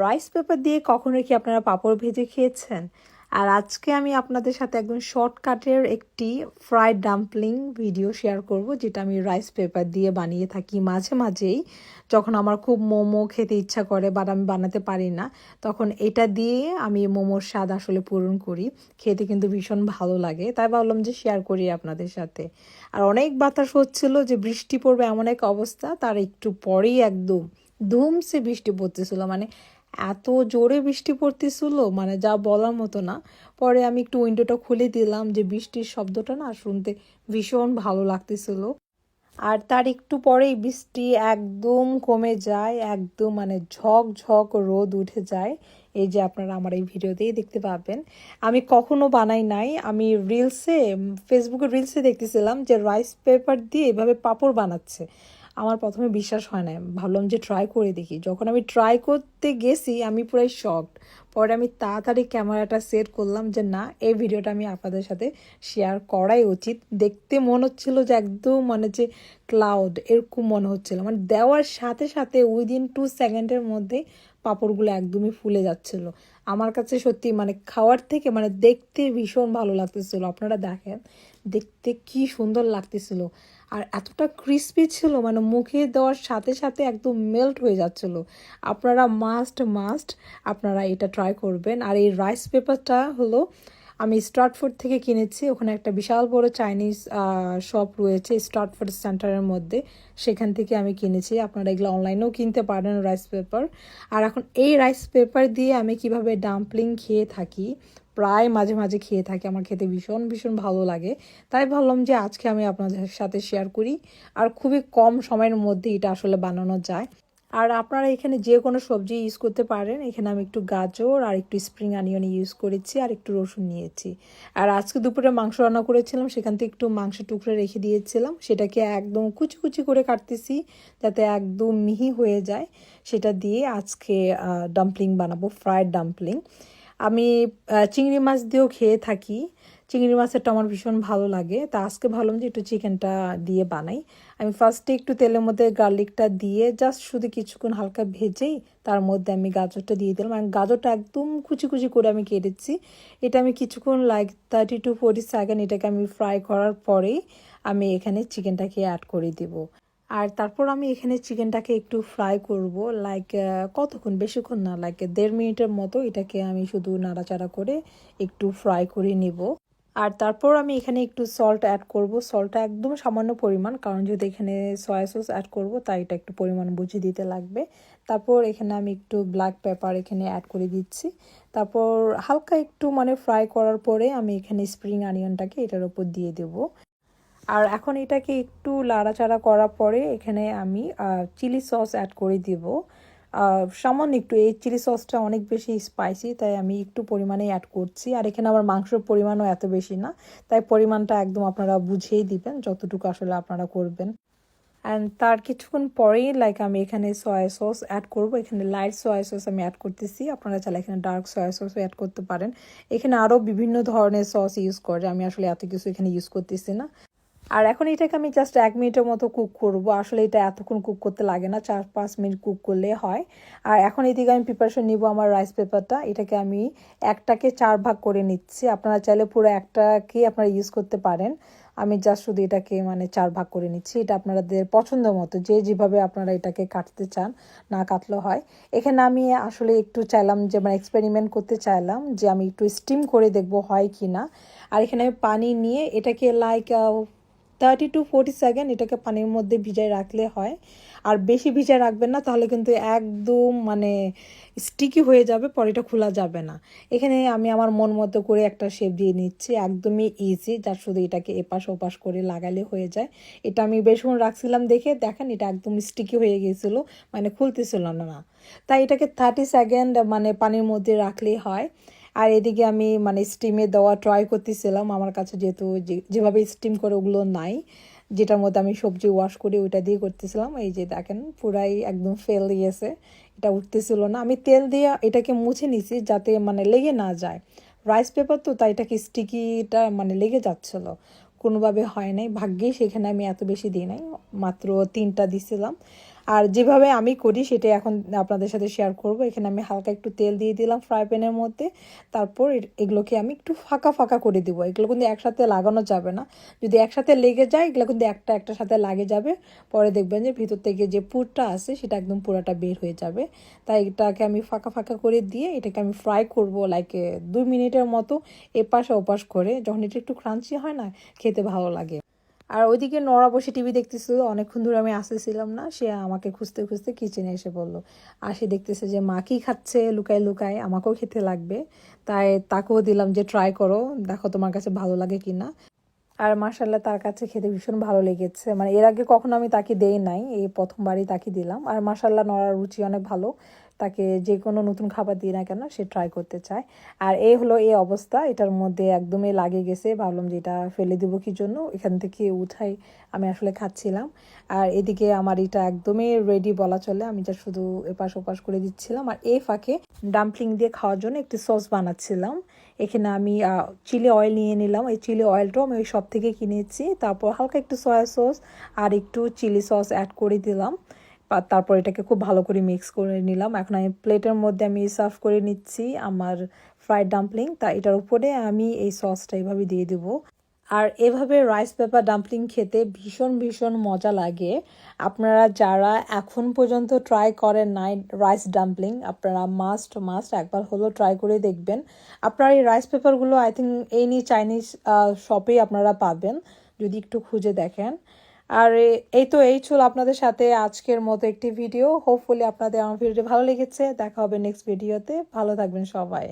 Rice paper দিয়ে কখনো কি আপনারা পাঁপড় ভেজে খেয়েছেন? আর আজকে আমি আপনাদের সাথে একদম শর্টকাটের একটি ফ্রাইড ডাম্পলিং ভিডিও শেয়ার করব, যেটা আমি রাইস পেপার দিয়ে বানিয়ে থাকি মাঝে মাঝেই। যখন আমার খুব মোমো খেতে ইচ্ছা করে বাট আমি বানাতে পারি না, তখন এটা দিয়ে আমি মোমোর স্বাদ আসলে পূরণ করি। খেতে কিন্তু ভীষণ ভালো লাগে, তাই ভাবলাম যে শেয়ার করি আপনাদের সাথে। আর অনেক বাতাস হচ্ছিল যে বৃষ্টি পড়বে এমন এক অবস্থা, তার একটু পরেই একদম ধুমসে বৃষ্টি পড়তেছিল। মানে এত জোরে বৃষ্টি পড়তেছিল মানে যা বলার মতো না। পরে আমি একটু উইন্ডোটা খুলে দিলাম যে বৃষ্টির শব্দটা না শুনতে ভীষণ ভালো লাগতেছিল। আর তার একটু পরেই বৃষ্টি একদম কমে যায়, একদম মানে ঝক ঝক রোদ উঠে যায়। এই যে আপনারা আমার এই ভিডিওতেই দেখতে পাবেন। আমি কখনো বানাই নাই, আমি রিলসে ফেসবুকে রিলসে দেখতেছিলাম যে রাইস পেপার দিয়ে এভাবে পাপড় বানাচ্ছে। আমার প্রথমে বিশ্বাস হয় না ভাবলাম যে ট্রাই করে দেখি। যখন আমি ট্রাই করতে গেছি, আমি পুরাই শকড পরে আমি তাড়াতাড়ি ক্যামেরাটা সেট করলাম যে, না, এই ভিডিওটা আমি আপনাদের সাথে শেয়ার করাই উচিত। দেখতে মনে হচ্ছিল যে একদম মানে যে ক্লাউড এরকম মনে হচ্ছিল। মানে দেওয়ার সাথে সাথে উইদিন টু সেকেন্ডের মধ্যে পাঁপড়গুলো একদমই ফুলে যাচ্ছিল। আমার কাছে সত্যি মানে খাওয়ার থেকে মানে দেখতে ভীষণ ভালো লাগতেছিল। আপনারা দেখেন, দেখতে কি সুন্দর লাগতেছিল। আর এতটা ক্রিস্পি ছিল মানে মুখে দেওয়ার সাথে সাথে একদম মেল্ট হয়ে যাচ্ছিল। আপনারা মাস্ট মাস্ট আপনারা এটা ট্রাই করবেন। আর এই রাইস পেপারটা হলো, আমি স্টার্টফুড থেকে কিনেছি। ওখানে একটা বিশাল বড় চাইনিজ শপ রয়েছে স্টার্টফুড সেন্টারের মধ্যে। সেখান থেকে আমি কিনেছি। আপনারা এগুলো অনলাইনেও কিনতে পারেন রাইস পেপার আর এখন এই রাইস পেপার দিয়ে আমি কীভাবে ডাম্পলিং খেয়ে থাকি প্রায় মাঝে মাঝে খেয়ে থাকি, আমার খেতে ভীষণ ভীষণ ভালো লাগে। তাই ভাবলাম যে আজকে আমি আপনাদের সাথে শেয়ার করি। আর খুবই কম সময়ের মধ্যে এটা আসলে বানানো যায়। আর আপনারা এখানে যে কোনো সবজি ইউজ করতে পারেন। এখানে আমি একটু গাজর আর একটু স্প্রিং আনিয়ন ইউজ করেছি আর একটু রসুন নিয়েছি। আর আজকে দুপুরে মাংস রান্না করেছিলাম, সেখান থেকে একটু মাংস টুকরে রেখে দিয়েছিলাম। সেটাকে একদম কুচি কুচি করে কাটতেছি যাতে একদম মিহি হয়ে যায়। সেটা দিয়ে আজকে ডাম্পলিং বানাবো ফ্রায়েড ডাম্পলিং আমি চিংড়ি মাছ দিয়েও খেয়ে থাকি। চিংড়ি মাছেরটা আমার ভীষণ ভালো লাগে। তা আজকে ভাবলাম যে একটু চিকেনটা দিয়ে বানাই। আমি ফার্স্টে একটু তেলের মধ্যে গার্লিকটা দিয়ে জাস্ট শুধু কিছুক্ষণ হালকা ভেজেই তার মধ্যে আমি গাজরটা দিয়ে দিলাম। আর গাজরটা একদম কুচি কুচি করে আমি কেটেছি। এটা আমি কিছুক্ষণ like thirty to forty second এটাকে আমি ফ্রাই করার পরেই আমি এখানে চিকেনটাকে অ্যাড করে দিব। আর তারপর আমি এখানে চিকেনটাকে একটু ফ্রাই করব লাইক কতক্ষণ? বেশিক্ষণ না লাইক দেড় মিনিটের মতো এটাকে আমি শুধু নাড়াচাড়া করে একটু ফ্রাই করে নিব। আর তারপর আমি এখানে একটু সল্ট অ্যাড করব। সল্টটা একদম সামান্য পরিমাণ, কারণ যদি এখানে সয়া সস অ্যাড করব, তাই এটা একটু পরিমাণ বুঝে দিতে লাগবে। তারপর এখানে আমি একটু ব্ল্যাক পেপার এখানে অ্যাড করে দিচ্ছি। তারপর হালকা একটু মানে ফ্রাই করার পরে আমি এখানে স্প্রিং অনিয়নটাকে এটার উপর দিয়ে দেবো। আর এখন এটাকে একটু লাড়াচাড়া করার পরে এখানে আমি চিলি সস অ্যাড করে দিব। সামান্য একটু, এই চিলি সসটা অনেক বেশি স্পাইসি তাই আমি একটু পরিমাণে অ্যাড করছি। আর এখানে আমার মাংসের পরিমাণও এত বেশি না, তাই পরিমাণটা একদম আপনারা বুঝেই দিবেন, যতটুকু আসলে আপনারা করবেন। অ্যান্ড তার কিছুক্ষণ পরেই লাইক আমি এখানে সয়া সস অ্যাড করব। এখানে লাইট সয়া সস আমি অ্যাড করতেছি। আপনারা চাইলে এখানে ডার্ক সয়া সসও অ্যাড করতে পারেন। এখানে আরও বিভিন্ন ধরনের সস ইউজ করে, আমি আসলে এত কিছু এখানে ইউজ করতেছি না। আর এখন এটাকে আমি জাস্ট এক মিনিটের মতো কুক করব। আসলে এটা এতক্ষণ কুক করতে লাগে না, চার পাঁচ মিনিট কুক করলে হয়। আর এখন এদিকে আমি প্রিপারেশন নিব আমার রাইস পেপারটা এটাকে আমি একটাকে চার ভাগ করে নিচ্ছি। আপনারা চাইলে পুরো একটাকে আপনারা ইউজ করতে পারেন। আমি জাস্ট শুধু এটাকে মানে চার ভাগ করে নিচ্ছি। এটা আপনাদের পছন্দ মতো, যে যেভাবে আপনারা এটাকে কাটতে চান, না কাটলেও হয়। এখানে আমি আসলে একটু চাইলাম যে মানে এক্সপেরিমেন্ট করতে চাইলাম যে, আমি একটু স্টিম করে দেখব হয় কি না আর এখানে আমি পানি নিয়ে এটাকে like thirty to forty second এটাকে পানির মধ্যে ভিজায় রাখলে হয়। আর বেশি ভিজায় রাখবেন না, তাহলে কিন্তু একদম মানে স্টিকি হয়ে যাবে পরে এটা খোলা যাবে না। এখানে আমি আমার মন মতো করে একটা শেপ দিয়ে নিচ্ছি, একদমই ইজি যার শুধু এটাকে এপাশ ওপাশ করে লাগালে হয়ে যায়। এটা আমি বেশিক্ষণ রাখছিলাম দেখে, দেখেন এটা একদম স্টিকি হয়ে গিয়েছিল মানে খুলতেছিল না। তাই এটাকে থার্টি সেকেন্ড মানে পানির মধ্যে রাখলেই হয়। আর এদিকে আমি মানে স্টিমে দেওয়া ট্রাই করতেছিলাম। আমার কাছে যেহেতু যেভাবে স্টিম করে ওগুলো নাই, যেটার মধ্যে আমি সবজি ওয়াশ করি ওইটা দিয়ে করতেছিলাম। এই যে দেখেন, পুরাই একদম ফেল দিয়েছে এটা উঠতেছিল না। আমি তেল দিয়ে এটাকে মুছে নিছি যাতে মানে লেগে না যায়। রাইস পেপার তো, তাই এটাকে স্টিকিটা মানে লেগে যাচ্ছিল। কোনোভাবে হয় নাই। ভাগ্যেই সেখানে আমি এত বেশি দিই নাই। মাত্র তিনটা দিছিলাম। আর যেভাবে আমি করি সেটা এখন আপনাদের সাথে শেয়ার করব। এখানে আমি হালকা একটু তেল দিয়ে দিলাম ফ্রাই প্যানের মধ্যে। তারপর এগুলোকে আমি একটু ফাঁকা ফাঁকা করে দিব। এগুলো কিন্তু একসাথে লাগানো যাবে না। যদি একসাথে লেগে যায়, এগুলো কিন্তু একটা একটা সাথে লাগে যাবে। পরে দেখবেন যে ভিতর থেকে যে পুরটা আছে, সেটা একদম পুরাটা বের হয়ে যাবে। তাই এটাকে আমি ফাঁকা ফাঁকা করে দিয়ে এটাকে আমি ফ্রাই করব লাইক দুই মিনিটের মতো, এপাশ ওপাশ করে। যখন এটা একটু ক্রাঞ্চি হয় না, খেতে ভালো লাগে। আর ওইদিকে নড়া বসে টিভি দেখতেছিল, অনেকক্ষণ ধরে আমি আসতেছিলাম না, সে আমাকে খুঁজতে খুঁজতে কিচেনে এসে বলল, আর সে দেখতেছে যে মা কি খাচ্ছে, লুকায় লুকায়, আমাকেও খেতে লাগবে, তাই তাকেও দিলাম যে ট্রাই করো, দেখো তোমার কাছে ভালো লাগে কি না আর মার্শাল্লাহ তার কাছে খেতে ভীষণ ভালো লেগেছে মানে এর আগে কখনো আমি তাকে দেই নাই, এই প্রথমবারই তাকে দিলাম। আর মার্শাল্লাহ নড়ার রুচি অনেক ভালো তাকে যে কোনো নতুন খাবার দিই না কেন, সে ট্রাই করতে চায়। আর এই হলো এই অবস্থা, এটার মধ্যে একদমই লাগে গেছে। ভাবলাম যে এটা ফেলে দেবো কি জন্য? এখান থেকে উঠাই, আমি আসলে খাচ্ছিলাম। আর এদিকে আমার এটা একদমই রেডি বলা চলে, আমি যা শুধু এপাশ ওপাশ করে দিচ্ছিলাম। আর এই ফাঁকে ডাম্পলিং দিয়ে খাওয়ার জন্য একটি সস বানাচ্ছিলাম। এখানে আমি চিলি অয়েল নিয়ে নিলাম। এই চিলি অয়েলটাও আমি ওই সব থেকে কিনেছি। তারপর হালকা একটু সয়া সস আর একটু চিলি সস অ্যাড করে দিলাম। তারপর এটাকে খুব ভালো করে মিক্স করে নিলাম। এখন আমি প্লেটের মধ্যে আমি সার্ভ করে নিচ্ছি আমার ফ্রাইড ডাম্পলিং তা এটার উপরে আমি এই সসটা এইভাবে দিয়ে দেবো। আর এভাবে রাইস পেপার ডাম্পলিং খেতে ভীষণ ভীষণ মজা লাগে। আপনারা যারা এখন পর্যন্ত ট্রাই করেন নাই রাইস ডাম্পলিং আপনারা মাস্ট মাস্ট একবার হলো ট্রাই করে দেখবেন। আপনারা এই রাইস পেপারগুলো আই থিঙ্ক এনি চাইনিজ শপেই আপনারা পাবেন। যদি একটু খুঁজে দেখেন। আর এই তো এই ছিল আপনাদের সাথে আজকের মতো একটি ভিডিও হোপফুলি আপনাদের আমার ভিডিওটি ভালো লেগেছে। দেখা হবে নেক্সট ভিডিওতে ভালো থাকবেন সবাই।